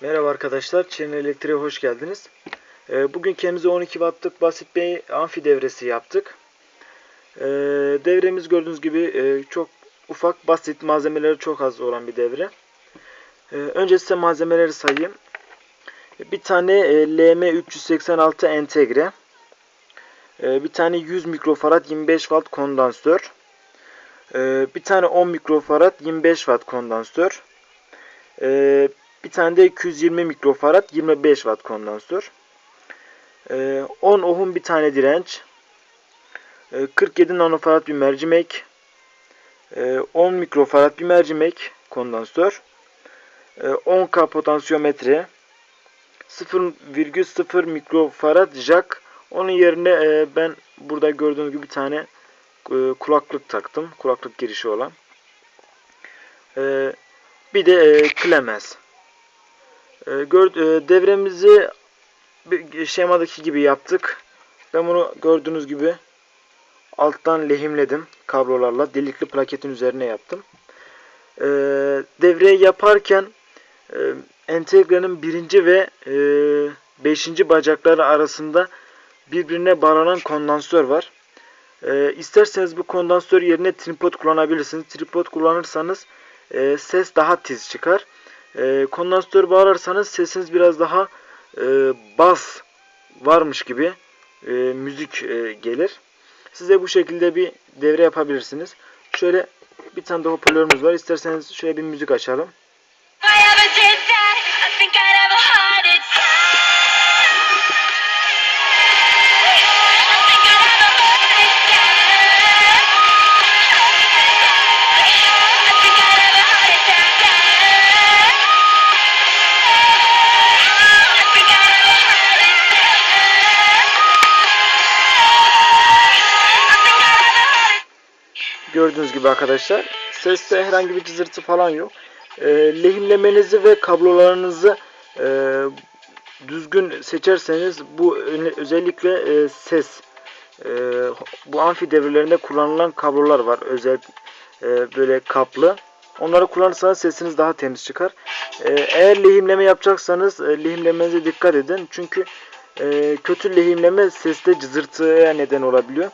Merhaba arkadaşlar, Çetin Elektriğe hoş geldiniz. Ee, Bugün kendimize 12 wattlık basit bir amfi devresi yaptık. Ee, Devremiz gördüğünüz gibi e, çok ufak, basit, malzemeleri çok az olan bir devre. Ee, Önce size malzemeleri sayayım. Bir tane e, LM386 entegre. Bir tane 100 mikrofarad 25 watt kondansatör. Ee, Bir tane 10 mikrofarad 25 watt kondansatör. Ee, bir tane de 220 mikrofarad 25 watt kondansatör. Ee, 10 ohm bir tane direnç. Ee, 47 nanofarad bir mercimek. Ee, 10 mikrofarad bir mercimek kondansatör. Ee, 10K potansiyometre. 0,0 mikrofarad jack. Onun yerine e, ben burada gördüğünüz gibi bir tane e, kulaklık taktım. Kulaklık girişi olan. Ee, bir de e, klemens. E, gör, e, devremizi şemadaki gibi yaptık. Ben bunu gördüğünüz gibi alttan lehimledim kablolarla. Delikli plaketin üzerine yaptım. E, devreyi yaparken e, entegrenin birinci ve e, beşinci bacakları arasında birbirine bağlanan kondansatör var. E, isterseniz bu kondansatör yerine tripod kullanabilirsiniz. Tripod kullanırsanız e, ses daha tiz çıkar. E, kondansatör bağlarsanız sesiniz biraz daha e, bas varmış gibi e, müzik e, gelir. Size bu şekilde bir devre yapabilirsiniz. Şöyle bir tane de hoparlörümüz var. İsterseniz şöyle bir müzik açalım. If Gördüğünüz gibi arkadaşlar seste herhangi bir cızırtı falan yok. E, lehimlemenizi ve kablolarınızı e, düzgün seçerseniz bu özellikle e, ses e, bu amfi devrelerinde kullanılan kablolar var özel e, böyle kaplı. Onları kullanırsanız sesiniz daha temiz çıkar. E, eğer lehimleme yapacaksanız e, lehimlemenize dikkat edin. Çünkü e, kötü lehimleme seste cızırtıya neden olabiliyor.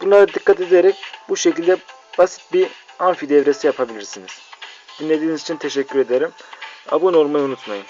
Bunlara dikkat ederek bu şekilde basit bir amfi devresi yapabilirsiniz. Dinlediğiniz için teşekkür ederim. Abone olmayı unutmayın.